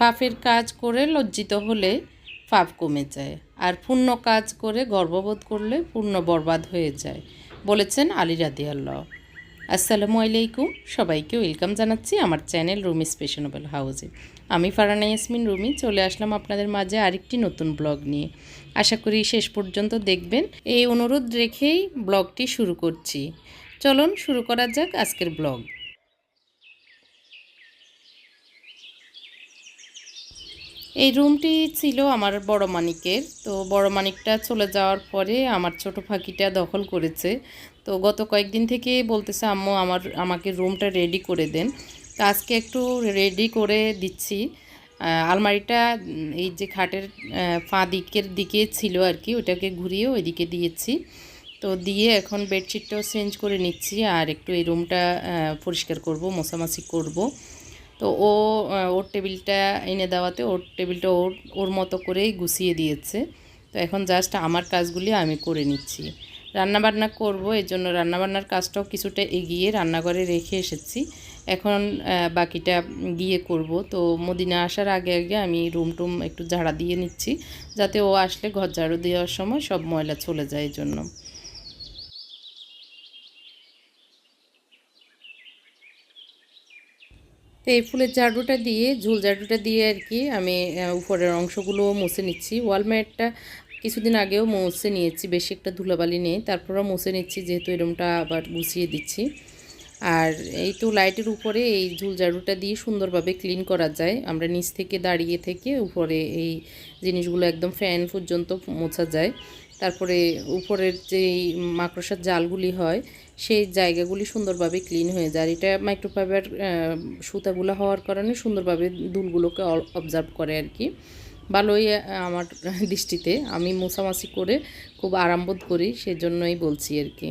ফাফের কাজ করে লজ্জিত হলে ফাফ কমে যায়। আর পূর্ণ কাজ করে গর্ববোধ করলে পূর্ণ বরবাদ হয়ে যায়, বলেছেন আলী রাদি আল্লাহ আসসালামু আলাইকুম, সবাইকে ওয়েলকাম জানাচ্ছি আমার চ্যানেল রুমি স্পেশনেবল হাউসে। আমি ফারানা ইয়াসমিন রুমি, চলে আসলাম আপনাদের মাঝে আরেকটি নতুন ব্লগ নিয়ে। আশা করি শেষ পর্যন্ত দেখবেন। এই অনুরোধ রেখেই ব্লগটি শুরু করছি। চলুন শুরু করা যাক আজকের ব্লগ। এই রুমটি ছিল আমার বড় মানিকের। তো বড় মানিকটা চলে যাওয়ার পরে আমার ছোট ফাঁকিটা দখল করেছে। তো গত কয়েকদিন থেকে বলতেছে, আম্মু, আমার, আমাকে রুমটা রেডি করে দেন। তো আজকে একটু রেডি করে দিচ্ছি। আলমারিটা এই যে খাটের ফাঁ দিকের দিকে ছিল আর কি ওটাকে ঘুরিয়ে ওইদিকে দিয়েছি। তো দিয়ে এখন বেডশিটটাও চেঞ্জ করে নিচ্ছি আর একটু এই রুমটা পরিষ্কার করব মশামাছি করব। তো ও ওর টেবিলটা এনে দেওয়াতে ওর টেবিলটা ওর ওর মতো করেই গুছিয়ে দিয়েছে। তো এখন জাস্ট আমার কাজগুলি আমি করে নিচ্ছি। রান্নাবান্না করব এই জন্য রান্নাবান্নার কাজটাও কিছুটা এগিয়ে রান্নাঘরে রেখে এসেছি। এখন বাকিটা গিয়ে করব। তো মদিনা আসার আগে আগে আমি রুম টুম একটু ঝাড়া দিয়ে নিচ্ছি, যাতে ও আসলে ঘর ঝাড়ু দেওয়ার সময় সব ময়লা চলে যায় জন্য। তো এই ফুলের ঝাড়ুটা দিয়ে, ঝুল ঝাড়ুটা দিয়ে আর কি আমি উপরের অংশগুলো মুছে নিচ্ছি। ওয়ালমেটটা কিছুদিন আগেও মুছে নিয়েছি, বেশি একটা ধুলাবালি নেই। তারপরেও মুছে নিচ্ছি, যেহেতু এরমটা আবার গুছিয়ে দিচ্ছি। আর এই তো লাইটের উপরে এই ঝুল ঝাড়ুটা দিয়ে সুন্দরভাবে ক্লিন করা যায়। আমরা নিচ থেকে দাঁড়িয়ে থেকে উপরে এই জিনিসগুলো একদম ফ্যান পর্যন্ত মোছা যায়। তারপরে উপরের যে মাকড়সার জালগুলি হয় সেই জায়গাগুলি সুন্দরভাবে ক্লিন হয়ে যায়। এটা মাইক্রোফাইবার সুতাগুলো হওয়ার কারণে সুন্দরভাবে দুলগুলোকে অবজার্ভ করে আর কি ভালোই আমার দৃষ্টিতে। আমি মোছামাছি করে খুব আরাম বোধ করি, সেজন্যই বলছি আর কি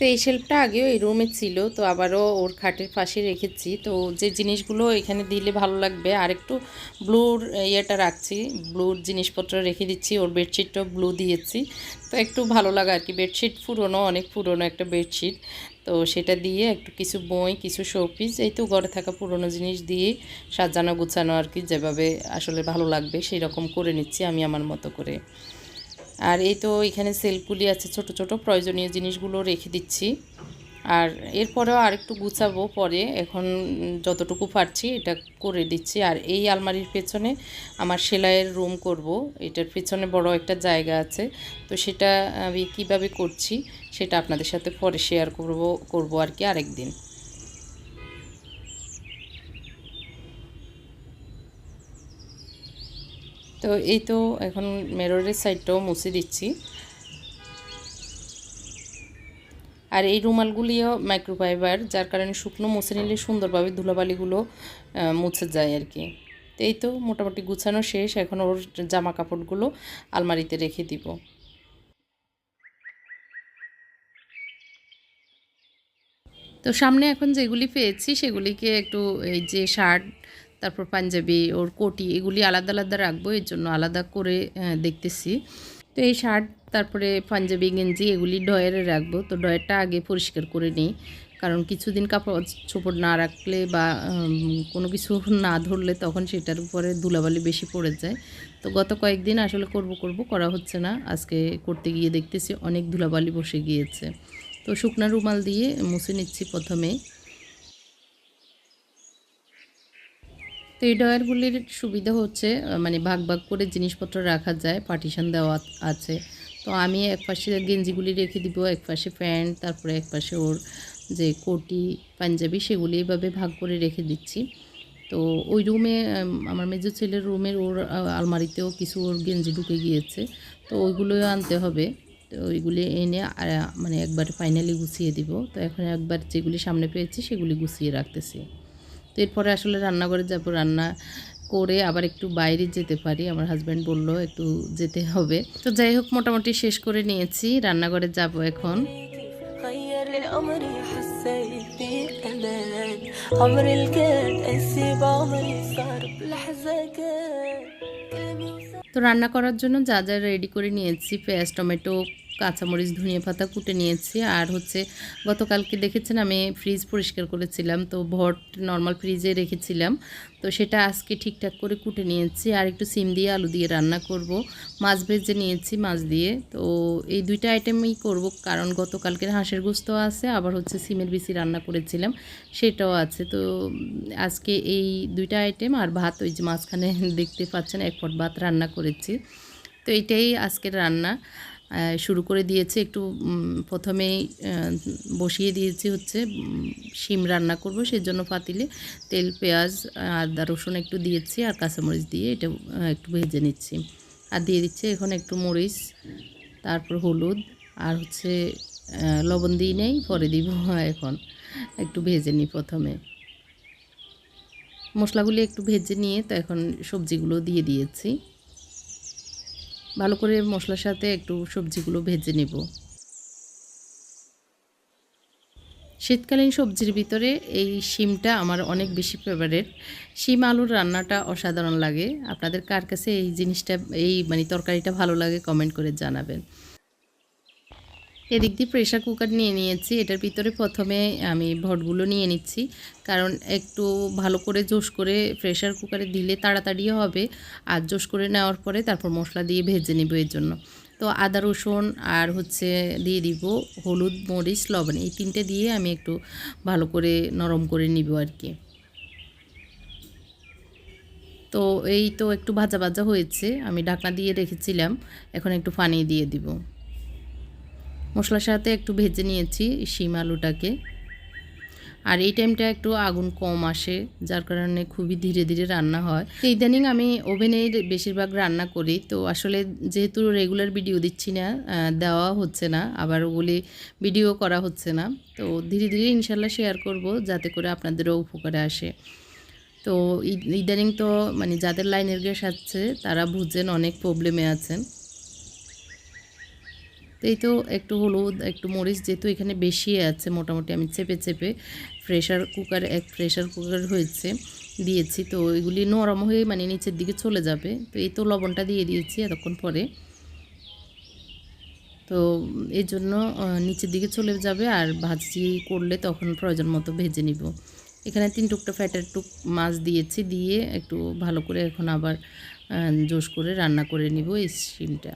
তো এই শেল্ফটা আগেও এই রুমে ছিল, তো আবারও ওর খাটের পাশে রেখেছি। তো যে জিনিসগুলো এখানে দিলে ভালো লাগবে আর একটু ব্লুর ইয়েটা রাখছি ব্লুর জিনিসপত্র রেখে দিচ্ছি, ওর বেডশিটটাও ব্লু দিয়েছি। তো একটু ভালো লাগা আর কি বেডশিট পুরনো, অনেক পুরনো একটা বেডশিট তো সেটা দিয়ে একটু কিছু বই, কিছু শোপিস এই তো ঘরে থাকা পুরনো জিনিস দিয়ে সাজানো, গুছানো আর কি যেভাবে আসলে ভালো লাগবে সেই রকম করে নিচ্ছি আমি আমার মতো করে। আর এই তো এখানে সেলফগুলি আছে, ছোট ছোট প্রয়োজনীয় জিনিসগুলো রেখে দিচ্ছি। আর এরপরেও আরেকটু গুছাবো পরে, এখন যতটুকু পারছি এটা করে দিচ্ছি। আর এই আলমারির পেছনে আমার সেলাইয়ের রুম করব, এটার পেছনে বড় একটা জায়গা আছে। তো সেটা আমি কীভাবে করছি সেটা আপনাদের সাথে পরে শেয়ার করব করব আর কি আরেকদিন। তো এই তো এখন মেররের সাইডটাও মুছে দিচ্ছি। আর এই রুমালগুলিও মাইক্রোফাইবার যার কারণে শুকনো মুছে নিলে সুন্দরভাবে ধুলাবালিগুলো মুছে যায় আর কি। তো এই তো মোটামুটি গুছানো শেষ, এখন ওর জামা কাপড়গুলো আলমারিতে রেখে দিব। তো সামনে এখন যেগুলি পেয়েছি, সেগুলিকে একটু এই যে শার্ট তারপর পাঞ্জাবি, ওর কোটি এগুলি আলাদা আলাদা রাখব, এর জন্য আলাদা করে দেখতেছি। তো এই শার্ট, তারপরে পাঞ্জাবি, গেঞ্জি এগুলি ডয়ারে রাখব। তো ডয়ারটা আগে পরিষ্কার করে নিই। কারণ কিছুদিন কাপড় চোপড় না রাখলে বা কোনো কিছু না ধরলে তখন সেটার উপরে ধুলাবালি বেশি পড়ে যায়। তো গত কয়েকদিন আসলে করব করব, করা হচ্ছে না। আজকে করতে গিয়ে দেখতেছি অনেক ধুলাবালি বসে গিয়েছে। তো শুকনা রুমাল দিয়ে মুছে নিচ্ছি প্রথমে। তো এই ডয়ারগুলির সুবিধা হচ্ছে মানে ভাগ ভাগ করে জিনিসপত্র রাখা যায়, পার্টিশন দেওয়া আছে। তো আমি এক পাশে গেঞ্জিগুলি রেখে দিব, এক পাশে প্যান্ট, তারপরে এক পাশে ওর যে কোটি, পাঞ্জাবি, সেগুলি এইভাবে ভাগ করে রেখে দিচ্ছি। তো ওই রুমে আমার মেজো ছেলের রুমের ওর আলমারিতেও কিছু ওর গেঞ্জি ঢুকে গিয়েছে। তো ওইগুলোও আনতে হবে। তো ওইগুলি এনে মানে একবার ফাইনালি গুছিয়ে দিব। তো এখন একবার যেগুলি সামনে পেয়েছি, সেগুলি গুছিয়ে রাখতেছি। এরপরে আসলে রান্নাঘরে যাব, রান্না করে আবার একটু বাইরে যেতে পারি। আমার হাজব্যান্ড বলল, একটু যেতে হবে। তো যাই হোক, মোটামুটি শেষ করে নিয়েছি, রান্নাঘরে যাব এখন। তো রান্না করার জন্য যা যা রেডি করে নিয়েছি, পেঁয়াজ, টমেটো কাঁচামরিচ, ধনিয়া পাতা কুটে নিয়েছি। আর হচ্ছে গতকালকে দেখেছেন আমি ফ্রিজ পরিষ্কার করেছিলাম, তো ভট নর্মাল ফ্রিজে রেখেছিলাম। তো সেটা আজকে ঠিকঠাক করে কুটে নিয়েছি। আর একটু সিম দিয়ে আলু দিয়ে রান্না করব। মাছ ভেজে নিয়েছি মাছ দিয়ে। তো এই দুইটা আইটেমই করব, কারণ গতকালকের হাঁসের গোস্ত আছে, আবার হচ্ছে সিমের বিসি রান্না করেছিলাম, সেটাও আছে। তো আজকে এই দুইটা আইটেম আর ভাত, ওই যে মাঝখানে দেখতে পাচ্ছেন এক পট ভাত রান্না করেছি। তো এটাই আজকের রান্না। শুরু করে দিয়েছি। একটু প্রথমেই বসিয়ে দিয়েছি হচ্ছে শিম রান্না করব। সেই জন্য পাতিলে তেল, পেঁয়াজ, আদা, রসুন একটু দিয়েছি আর কাঁচামরিচ দিয়ে এটা একটু ভেজে নিচ্ছি। আর দিয়ে দিচ্ছি এখন একটু মরিচ, তারপর হলুদ আর হচ্ছে লবণ দিই নেই, পরে দিব এখন। একটু ভেজে নিই প্রথমে। মশলাগুলি একটু ভেজে নিয়ে তো এখন সবজিগুলো দিয়ে দিয়েছি। ভালো করে মশলার সাথে একটু সবজিগুলো ভেজে নেব। শীতকালীন সবজির ভিতরে এই শিমটা আমার অনেক বেশি ফেভারেট শিম আলুর রান্নাটা অসাধারণ লাগে। আপনাদের কার কাছে এই জিনিসটা, এই মানে তরকারিটা ভালো লাগে কমেন্ট করে জানাবেন। এদিক দিয়ে প্রেশার কুকার নিয়ে নিয়েছি। এটার ভিতরে প্রথমে আমি ভটগুলো নিয়ে নিচ্ছি। কারণ একটু ভালো করে জোশ করে প্রেশার কুকারে দিলে তাড়াতাড়িও হবে। আর জোশ করে নেওয়ার পরে তারপর মশলা দিয়ে ভেজে নিব এর জন্য। তো আদা, রসুন আর হচ্ছে দিয়ে দিব হলুদ, মরিচ, লবণ এই তিনটে দিয়ে আমি একটু ভালো করে নরম করে নিব আর কি। তো এই তো একটু ভাজা ভাজা হয়েছে। আমি ঢাকনা দিয়ে রেখেছিলাম। এখন একটু পানি দিয়ে দিব। মশলার সাথে একটু ভেজে নিয়েছি শিম আলুটাকে। আর এই টাইমটা একটু আগুন কম আসে, যার কারণে খুবই ধীরে ধীরে রান্না হয়। ইদানিং আমি ওভেনে বেশিরভাগ রান্না করি, তো আসলে যেহেতু রেগুলার ভিডিও দিচ্ছি না দেওয়া হচ্ছে না, আবার ওগুলি ভিডিও করা হচ্ছে না, তো ধীরে ধীরে ইনশাল্লাহ শেয়ার করব, যাতে করে আপনাদেরও উপকারে আসে। তো ইদানিং তো মানে যাদের লাইনের গ্যাস আছে, তারা বুঝছেন অনেক প্রবলেমে আছেন। তো এই তো একটু হলুদ, একটু মরিচ যেহেতু এখানে বেশি আছে, মোটামুটি আমি চেপে চেপে প্রেশার কুকার এক প্রেশার কুকার হয়েছে, দিয়েছি। তো এগুলি নরম হয়ে মানে নিচের দিকে চলে যাবে। তো এই তো লবণটা দিয়ে দিয়েছি এতক্ষণ পরে। তো এই জন্য নিচের দিকে চলে যাবে আর ভাজি করলে তখন প্রয়োজন মতো ভেজে নিব। এখানে তিন টুকটা ফ্যাটের টুক মাছ দিয়েছি, দিয়ে একটু ভালো করে এখন আবার জোশ করে রান্না করে নিব এই শিমটা।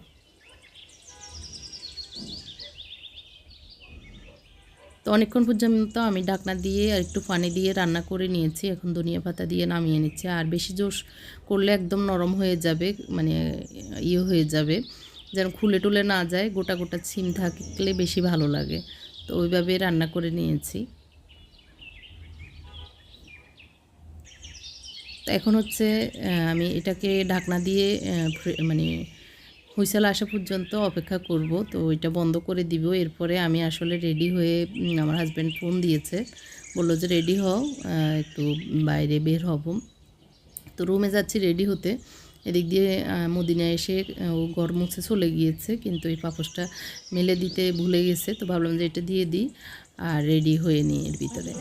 তো অনেকক্ষণ পর্যন্ত আমি ঢাকনা দিয়ে আর একটু পানি দিয়ে রান্না করে নিয়েছি। এখন ধনিয়া পাতা দিয়ে নামিয়ে নিচ্ছি। আর বেশি জোশ করলে একদম নরম হয়ে যাবে মানে ইয়ে হয়ে যাবে। যেন খুলে টুলে না যায়, গোটা গোটা ছিম থাকলে বেশি ভালো লাগে। তো ওইভাবে রান্না করে নিয়েছি। তো এখন হচ্ছে আমি এটাকে ঢাকনা দিয়ে মানে হুইসেল আসা পর্যন্ত অপেক্ষা করব, তো ওইটা বন্ধ করে দিব। এরপরে আমি আসলে রেডি হয়ে আমার হাজব্যান্ড ফোন দিয়েছে। বলল যে রেডি হও একটু বাইরে বের হব। তো রুমে যাচ্ছি রেডি হতে। এদিক দিয়ে মদিনা এসে ও ঘর মুছে চলে গিয়েছে, কিন্তু এই পাপোশটা মেলে দিতে ভুলে গেছে। তো ভাবলাম যে, এটা দিয়ে দিই, আর রেডি হয়ে নিই এর ভিতরে।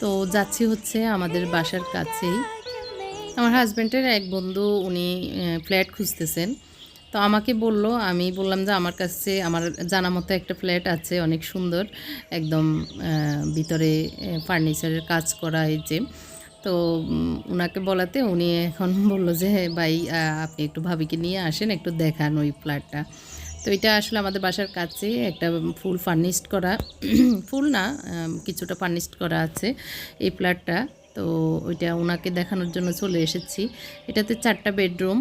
তো যাচ্ছি হচ্ছে আমাদের বাসার কাছেই। আমার হাজব্যান্ডের এক বন্ধু, উনি ফ্ল্যাট খুঁজতেছেন। তো আমাকে বলল, আমি বললাম যে আমার কাছে, আমার জানা মতো একটা ফ্ল্যাট আছে, অনেক সুন্দর, একদম ভিতরে ফার্নিচারের কাজ করা হয়েছে তো ওনাকে বলাতে উনি এখন বলল যে, ভাই আপনি একটু ভাবিকে নিয়ে আসেন, একটু দেখান ওই ফ্ল্যাটটা তো এটা আসলে আমাদের বাসার কাছে একটা ফুল ফার্নিশড করা, ফুল না কিছুটা ফার্নিশড করা আছে এই ফ্ল্যাটটা। তো ওইটা ওনাকে দেখানোর জন্য চলে এসেছি। এটাতে চারটা বেডরুম,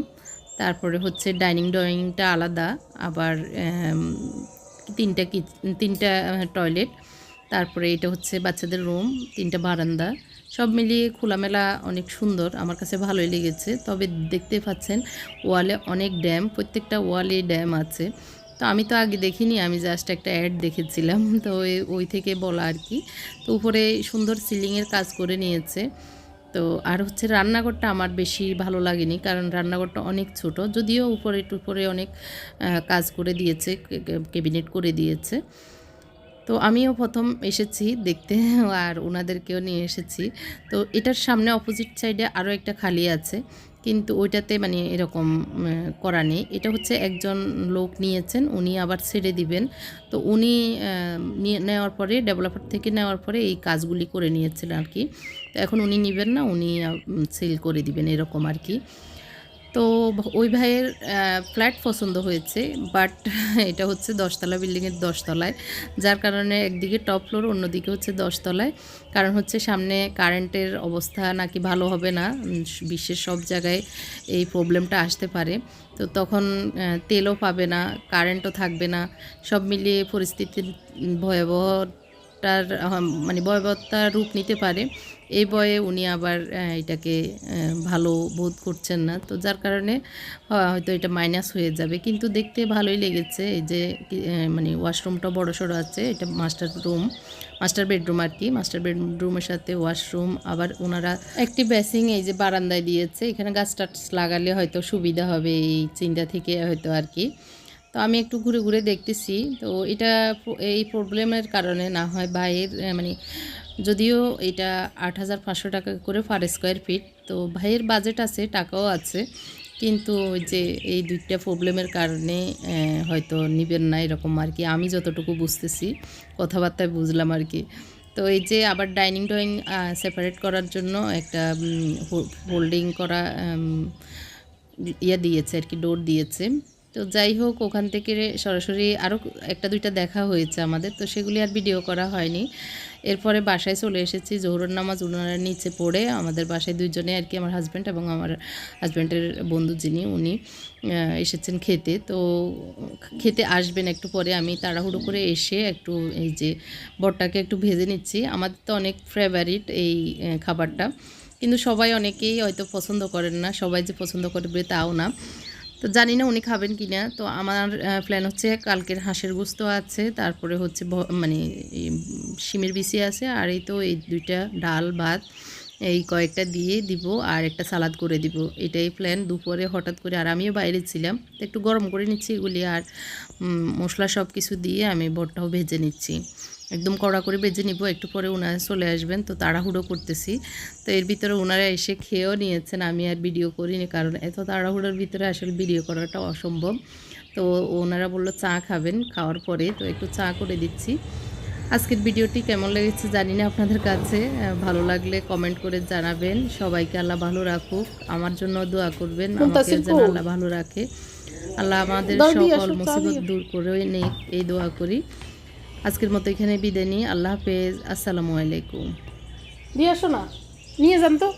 তারপরে হচ্ছে ডাইনিং ড্রয়িংটা আলাদা, আবার তিনটা কি তিনটা টয়লেট, তারপরে এটা হচ্ছে বাচ্চাদের রুম, তিনটা বারান্দা। সব মিলিয়ে খোলামেলা অনেক সুন্দর। আমার কাছে ভালোই লেগেছে। তবে দেখতে পাচ্ছেন, ওয়ালে অনেক ড্যাম, প্রত্যেকটা ওয়ালে ড্যাম আছে। তো আমি তো আগে দেখিনি, আমি জাস্ট একটা অ্যাড দেখেছিলাম। তো ওই- থেকে বলা আর কি। তো উপরে সুন্দর সিলিংয়ের কাজ করে নিয়েছে। তো আর হচ্ছে রান্নাঘরটা আমার বেশি ভালো লাগেনি, কারণ রান্নাঘরটা অনেক ছোট। যদিও উপরে টুপরে অনেক কাজ করে দিয়েছে ক্যাবিনেট করে দিয়েছে। তো আমিও প্রথম এসেছি দেখতে আর ওনাদেরকেও নিয়ে এসেছি। তো এটার সামনে অপোজিট সাইডে আরও একটা খালি আছে, কিন্তু ওইটাতে মানে এরকম করা নেই। এটা হচ্ছে একজন লোক নিয়েছেন, উনি আবার ছেড়ে দিবেন। তো উনি নেওয়ার পরে ডেভেলপার থেকে নেওয়ার পরে এই কাজগুলি করে নিয়েছিলেন আর কি। তো এখন উনি নেবেন না, উনি সেল করে দিবেন, এরকম আর কি। তো ওই ভাইয়ের ফ্ল্যাট পছন্দ হয়েছে বাট এটা হচ্ছে দশতলা বিল্ডিংয়ের দশতলায় যার কারণে একদিকে টপ ফ্লোর অন্যদিকে হচ্ছে দশতলায়। কারণ হচ্ছে সামনে কারেন্টের অবস্থা নাকি ভালো হবে না বিশ্বের সব জায়গায় এই প্রবলেমটা আসতে পারে। তো তখন তেলও পাবে না কারেন্টও থাকবে না সব মিলিয়ে পরিস্থিতির ভয়াবহটার আহ, মানে ভয়াবহতার রূপ নিতে পারে। এই বয়ে উনি আবার এটাকে ভালো বোধ করছেন না। তো যার কারণে হয়তো এটা মাইনাস হয়ে যাবে। কিন্তু দেখতে ভালোই লেগেছে এই যে মানে ওয়াশরুমটা বড় সড়ো আছে, এটা মাস্টার রুম মাস্টার বেডরুম আর কি। মাস্টার বেডরুমের সাথে ওয়াশরুম আবার ওনারা একটি বেসিং এই যে বারান্দায় দিয়েছে। এখানে গাছ টাছ লাগালে হয়তো সুবিধা হবে এই চিন্তা থেকে হয়তো আর কি। তো আমি একটু ঘুরে ঘুরে দেখতেছি। তো এটা, এই প্রবলেমের কারণে না হয় ভাইয়ের মানে যদিও এটা আট হাজার পাঁচশো টাকা করে পার স্কোয়ার ফিট তো ভাইয়ের বাজেট আছে, টাকাও আছে, কিন্তু যে এই দুইটা প্রবলেমের কারণে হয়তো নিবেন না এরকম আর কি। আমি যতটুকু বুঝতেছি, কথাবার্তায় বুঝলাম আর কি। তো এই যে আবার ডাইনিং ড্রয়িং সেপারেট করার জন্য একটা হোল্ডিং করা ইয়ে দিয়েছে আর কি ডোর দিয়েছে। তো যাই হোক, ওখান থেকে সরাসরি আরও একটা দুইটা দেখা হয়েছে আমাদের, তো সেগুলি আর ভিডিও করা হয়নি। এরপরে বাসায় চলে এসেছি, জোহরের নামাজ উনারা নিচে পড়ে, আমাদের বাসায় দুইজনে আর কি, আমার হাজব্যান্ড এবং আমার হাজব্যান্ডের বন্ধু যিনি, উনি এসেছেন খেতে। তো খেতে আসবেন একটু পরে, আমি তাড়াহুড়ো করে এসে একটু এই যে বটটাকে একটু ভেজে নিচ্ছি। আমাদের তো অনেক ফেভারিট এই খাবারটা। কিন্তু সবাই অনেকেই হয়তো পছন্দ করেন না, সবাই যে পছন্দ করবে তাও না। তো জানি না উনি খাবেন কি না তো আমার প্ল্যান হচ্ছে কালকের হাঁসের গোস্ত আছে, তারপরে হচ্ছে মানে শিমের বিচি আছে, আর এই তো এই দুইটা ডাল, ভাত এই কয়েকটা দিয়ে দিব আর একটা সালাদ করে দিব। এটাই প্ল্যান দুপুরে হঠাৎ করে আর আমিও বাইরে ছিলাম। তো একটু গরম করে নিচ্ছি এগুলি আর মশলা সব কিছু দিয়ে আমি বটটাও ভেজে নিচ্ছি। একদম কড়া করে ভেজে নিব। একটু পরে ওনারা চলে আসবেন। তো তাড়াহুড়ো করতেছি। তো এর ভিতরে ওনারা এসে খেয়েও নিয়েছেন। আমি আর ভিডিও করিনি কারণ এত তাড়াহুড়োর ভিতরে আসলে ভিডিও করাটা অসম্ভব। তো ওনারা বলল চা খাবেন। খাওয়ার পরে তো একটু চা করে দিচ্ছি। আজকের ভিডিওটি কেমন লেগেছে জানি না আপনাদের কাছে। ভালো লাগলে কমেন্ট করে জানাবেন। সবাইকে আল্লাহ ভালো রাখুক। আমার জন্য দোয়া করবেন। আমাকে যেন আল্লাহ ভালো রাখে। আল্লাহ আমাদের সকল মুসিবত দূর করে নেই এই দোয়া করি। আজকের মতো এখানে বিদায় নিই। আল্লাহ হাফেজ। আসসালামু আলাইকুম। দিয়ে আসো না। নিয়ে যান তো।